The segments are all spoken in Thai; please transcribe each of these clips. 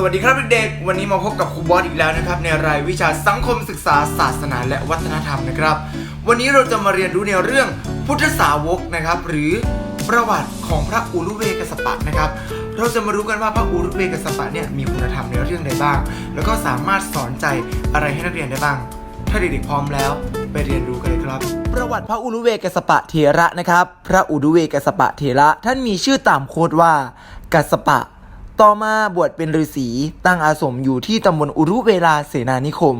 สวัสดีครับเด็กๆ วันนี้มาพบกับครูบอสอีกแล้วนะครับ ในรายวิชาสังคมศึกษาศาสนาและวัฒนธรรมนะครับ วันนี้เราจะมาเรียนรู้ในเรื่องพุทธสาวกนะครับ หรือประวัติของพระอุรุเวกสปะนะครับ เราจะมารู้กันว่าพระอุรุเวกสปะเนี่ยมีคุณธรรมในเรื่องใดบ้าง แล้วก็สามารถสอนใจอะไรให้นักเรียนได้บ้าง ถ้าเด็กๆพร้อมแล้วไปเรียนรู้กันเลยครับประวัติพระอุรุเวกสปะเถระนะครับ พระอุรุเวกสปะเถระท่านมีชื่อตามโคดว่ากัสปะ ต่อมาบวชเป็นฤาษีตั้งอาสมอยู่ที่ตำบลอุรุเวลาเสนานิคม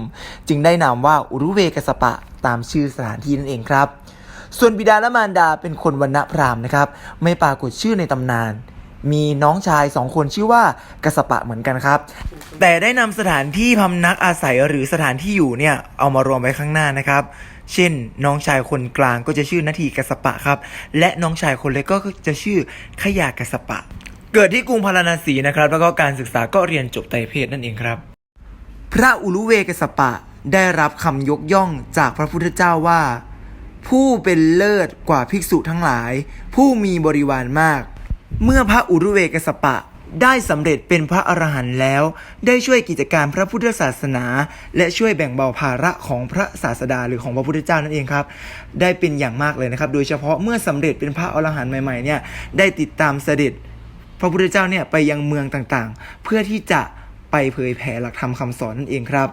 จึงได้นามว่าอุรุเวกสปะตามชื่อสถานที่นั่นเองครับ ส่วนบิดาและมารดาเป็นคนวันณพราหมณ์นะครับ ไม่ปรากฏชื่อในตำนาน มีน้องชายสองคนชื่อว่ากสปะเหมือนกันครับ แต่ได้นำสถานที่พำนักอาศัยหรือสถานที่อยู่เนี่ยเอามารวมไว้ข้างหน้านะครับเช่น น้องชายคนกลางก็จะชื่อนาทีกสปะครับ และน้องชายคนเล็กก็จะชื่อขยากสปะ เกิดที่กรุงพาราณสีนะครับ แล้วก็การศึกษาก็เรียนจบไตรเพศนั่นเองครับ พระอุลุเวกสปะได้รับคำยกย่องจากพระพุทธเจ้าว่า ผู้เป็นเลิศกว่าภิกษุทั้งหลาย ผู้มีบริวารมาก เมื่อพระอุรุเวกสปะได้สำเร็จเป็นพระอรหันต์แล้ว ได้ช่วยกิจการพระพุทธศาสนา และช่วยแบ่งเบาภาระของพระศาสดาหรือของพระพุทธเจ้านั่นเองครับ ได้เป็นอย่างมากเลยนะครับ โดยเฉพาะเมื่อสำเร็จเป็นพระอรหันต์ใหม่ๆเนี่ยได้ติดตามเสด็จ พระพุทธเจ้าเนี่ยไปยังเมืองต่างๆ เพื่อที่จะไปเผยแผ่หลักธรรมคำสอนนั่นเองครับ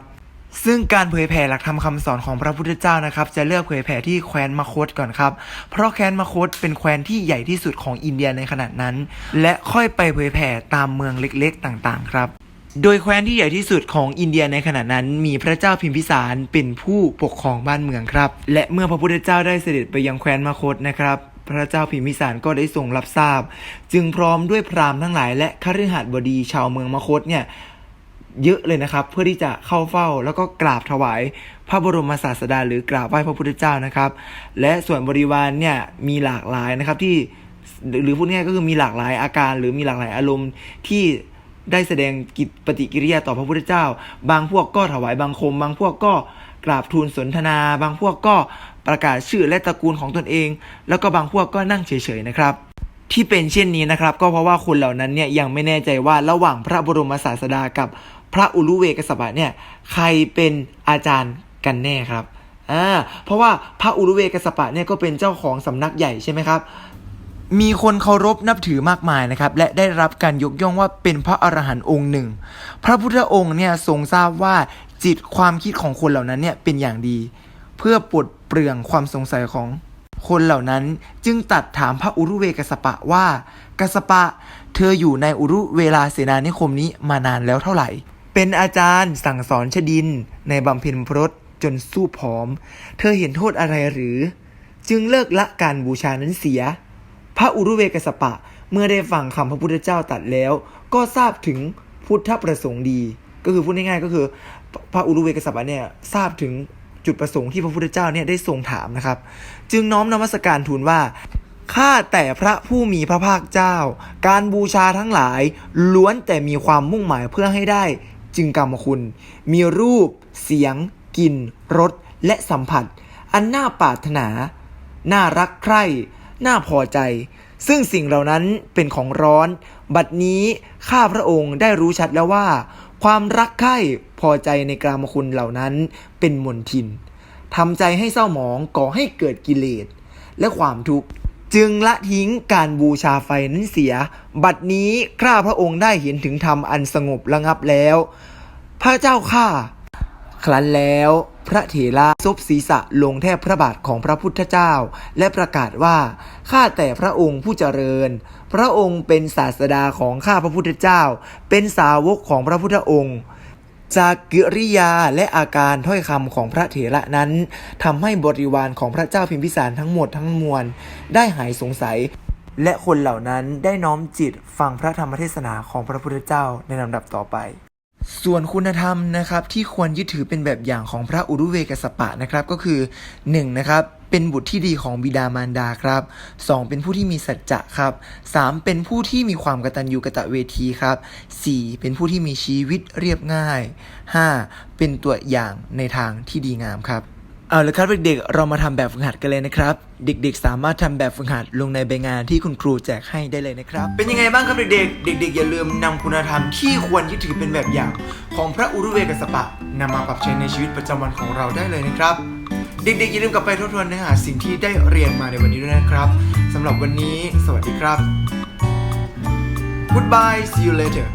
ซึ่งการเผยแผ่หลักธรรมคำสอนของพระพุทธเจ้านะครับ จะเลือกเผยแผ่ที่แคว้นมคตก่อนครับ เพราะแคว้นมคตเป็นแคว้นที่ใหญ่ที่สุดของอินเดียในขณะนั้น และค่อยไปเผยแผ่ตามเมืองเล็กๆต่างๆ ครับโดยแคว้นที่ใหญ่ที่สุดของอินเดียในขณะนั้น มีพระเจ้าพิมพิสารเป็นผู้ปกครองบ้านเมืองครับ และเมื่อพระพุทธเจ้าได้เสด็จไปยังแคว้นมคตนะครับ พระเจ้าพิมพิสารก็ได้ทรงรับทราบ จึงพร้อมด้วยพราหมณ์ทั้งหลาย และคฤหัสบดีชาวเมืองมคตเนี่ยเยอะเลยนะครับ เพื่อที่จะเข้าเฝ้าแล้วก็กราบถวาย พระบรมศาสดาหรือกราบไหว้พระพุทธเจ้านะครับ และส่วนบริวารเนี่ยมีหลากหลายนะครับที่หรือพูดง่ายก็คือมีหลากหลายอาการ หรือมีหลากหลายอารมณ์ที่ได้แสดงกิจปฏิกิริยาต่อพระพุทธเจ้า บางพวกก็ถวายบังคม บางพวกก็กราบทูลสนทนา บางพวกก็ ประกาศชื่อและตระกูลของตนเอง แล้วก็บางพวกก็นั่งเฉยๆนะครับที่เป็นเช่นนี้นะครับ ก็เพราะว่าคนเหล่านั้นเนี่ยยังไม่แน่ใจว่าระหว่างพระบรมศาสดากับพระอุลุเวกสปะเนี่ยใครเป็นอาจารย์กันแน่ครับอ่าเพราะว่าพระอุลุเวกสปะเนี่ยก็เป็นเจ้าของสำนักใหญ่ใช่ไหมครับมีคนเคารพนับถือมากมายนะครับ และได้รับการยกย่องว่าเป็นพระอรหันต์องค์หนึ่ง พระพุทธองค์เนี่ยทรงทราบว่าจิตความคิดของคนเหล่านั้นเนี่ยเป็นอย่างดี เพื่อปลด ปลืองความสงสัยของคนเหล่านั้นจึงตัดถามพระอุรุเวกสปะว่ากัสปะ เธออยู่ในอุรุเวลาเสนานิคมนี้มานานแล้วเท่าไหร่ เป็นอาจารย์สั่งสอนชดิน ในบำเพ็ญพรตจนสู้ผอม เธอเห็นโทษอะไรหรือ จึงเลิกละการบูชานั้นเสีย พระอุรุเวกสปะเมื่อได้ฟังคำพระพุทธเจ้าตัดแล้ว ก็ทราบถึงพุทธประสงค์ดี ก็คือพูดง่ายๆก็คือ พระอุรุเวกสปะเนี่ยทราบถึง จุดประสงค์ที่พระพุทธเจ้าเนี่ยได้ทรงถามนะครับ จึงน้อมนมัสการทูลว่าข้าแต่พระผู้มีพระภาคเจ้า การบูชาทั้งหลาย ล้วนแต่มีความมุ่งหมายเพื่อให้ได้ จึงกรรมคุณ มีรูป เสียง กลิ่นรสและสัมผัส อันน่าปรารถนา น่ารักใคร่ น่าพอใจ ซึ่งสิ่งเหล่านั้นเป็นของร้อน บัดนี้ข้าพระองค์ได้รู้ชัดแล้วว่า ความรักใคร่พอใจในกรามคุณเหล่านั้นเป็นมนทินทำใจให้เศร้าหมองก่อให้เกิดกิเลส และความทุกข์จึงละทิ้งการบูชาไฟนั้นเสีย บัดนี้ข้าพระองค์ได้เห็นถึงธรรมอันสงบระงับแล้ว พระเจ้าข้า ครั้นแล้วพระเถระซบศีรษะลงแทบพระบาทของพระพุทธเจ้า และประกาศว่าข้าแต่พระองค์ผู้เจริญ พระองค์เป็นศาสดาของข้าพระพุทธเจ้า เป็นสาวกของพระพุทธองค์จากกิริยาและอาการถ้อยคำของพระเถระนั้นทำให้บริวารของพระเจ้าพิมพิสารทั้งหมดทั้งมวลได้หายสงสัย และคนเหล่านั้นได้น้อมจิตฟังพระธรรมเทศนาของพระพุทธเจ้าในลำดับต่อไป ส่วนคุณธรรมนะครับที่ควรยึดถือเป็นแบบอย่างของพระอุรุเวกสปะนะครับก็คือ 1. นะครับเป็นบุตรที่ดีของบิดามารดาครับ 2. เป็นผู้ที่มีสัจจะครับ 3. เป็นผู้ที่มีความกตัญญูกะตะเวทีครับ 4. เป็นผู้ที่มีชีวิตเรียบง่าย 5. เป็นตัวอย่างในทางที่ดีงามครับ เอาละครับเด็กๆ เรามาทำแบบฝึกหัดกันเลยนะครับ เด็กๆ สามารถทำแบบฝึกหัดลงในใบงานที่คุณครูแจกให้ได้เลยนะครับ เป็นยังไงบ้างครับเด็กๆ เด็ก ๆ อย่าลืมนำคุณธรรมที่ควรยึดถือเป็นแบบอย่าง ของพระอุรุเวกสปะนำมาปรับใช้ในชีวิตประจำวันของเราได้เลยนะครับ เด็กๆ อย่าลืมกลับไปทบทวนเนื้อหาสิ่งที่ได้เรียนมาในวันนี้ด้วยนะครับสำหรับวันนี้ สวัสดีครับ Goodbye see you later